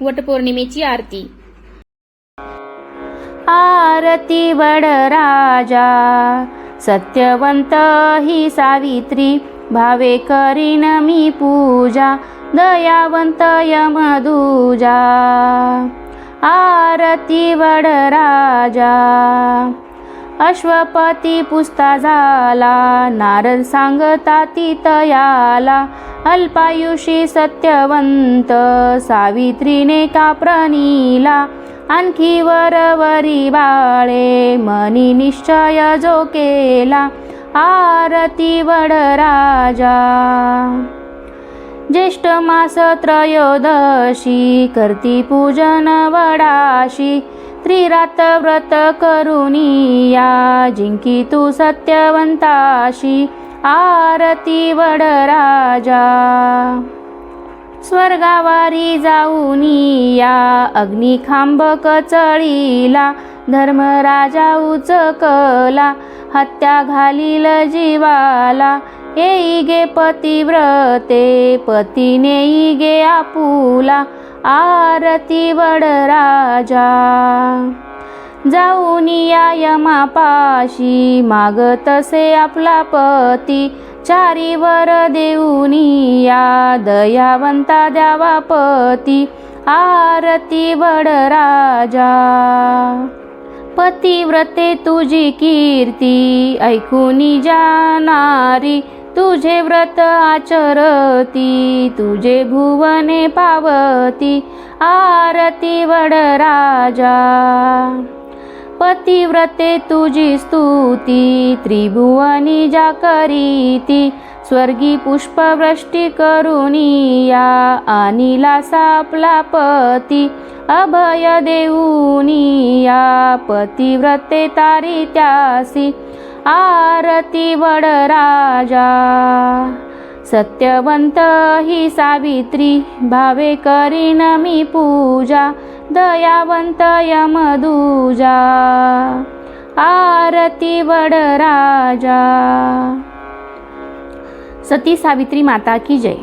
वटपौर्णिमेची आरती. आरती वडराजा सत्यवंत ही सावित्री भावे करीन मी पूजा दयावंत यमदूजा. आरती वडराजा अश्वपती पुस्ता झाला. नारद सांगता तयाला अल्पायुषी सत्यवंत सावित्रीने का प्रणीला आणखी वरवरी बाळे मनी निश्चय जो केला आरती वडराजा ज्येष्ठ मास त्रयोदशी करती पूजन वडाशी त्रिरात व्रत करुनिया या जिंकी तू सत्यवंताशी आरती वडराजा स्वर्गावारी जाऊनिया अग्निखांब कचळीला धर्मराजा उचकला हत्या घालील जीवाला येई गे पतिव्रते पतीने गे आपुला आरती वडराजा जाऊन या यमापाशी माग तसे आपला पती चारी वर देऊन या दयावंता द्यावा पती आरती वडराजा पतिव्रते तुझी कीर्ती ऐकून जाणारी तुझे व्रत आचरती तुझे भुवने पावती आरती वडराजा पतिव्रते तुझी स्तुती त्रिभुवनी जा करीती स्वर्गी पुष्पवृष्टी करुणी या अनिला सापला पती अभय देऊनिया पतिव्रते तारी त्यासी आरती वडराजा सत्यवंत ही सावित्री भावे करीन मी पूजा दयावंत यमदूजा. आरती वडराजा सती सावित्री माता की जय.